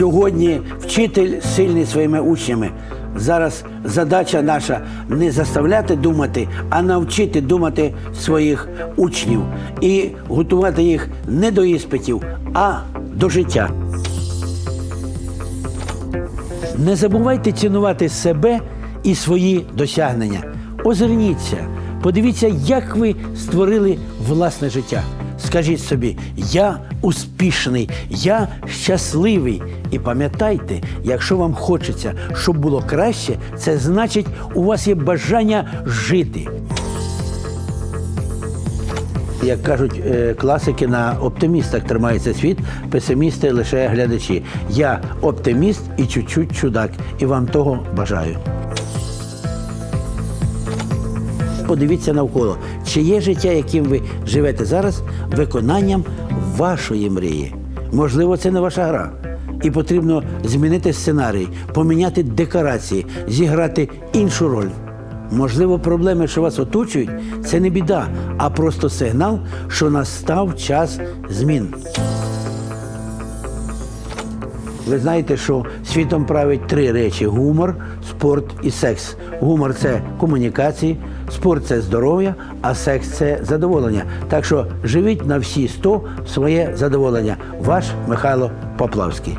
Сьогодні вчитель сильний своїми учнями. Зараз задача наша не заставляти думати, а навчити думати своїх учнів і готувати їх не до іспитів, а до життя. Не забувайте цінувати себе і свої досягнення. Озирніться, подивіться, як ви створили власне життя. Скажіть собі, я успішний, я щасливий. І пам'ятайте, якщо вам хочеться, щоб було краще, це значить, у вас є бажання жити. Як кажуть е, класики, на оптимістах тримається світ, песимісти лише глядачі. Я оптиміст і чуть-чуть чудак, і вам того бажаю. Подивіться навколо, чи є життя, яким ви живете зараз, виконанням вашої мрії. Можливо, це не ваша гра. І потрібно змінити сценарій, поміняти декорації, зіграти іншу роль. Можливо, проблеми, що вас оточують, це не біда, а просто сигнал, що настав час змін. Ви знаєте, що світом править три речі: гумор, спорт і секс. Гумор це комунікації, спорт це здоров'я, а секс це задоволення. Так що живіть на всі 100 своє задоволення. Ваш Михайло Поплавський.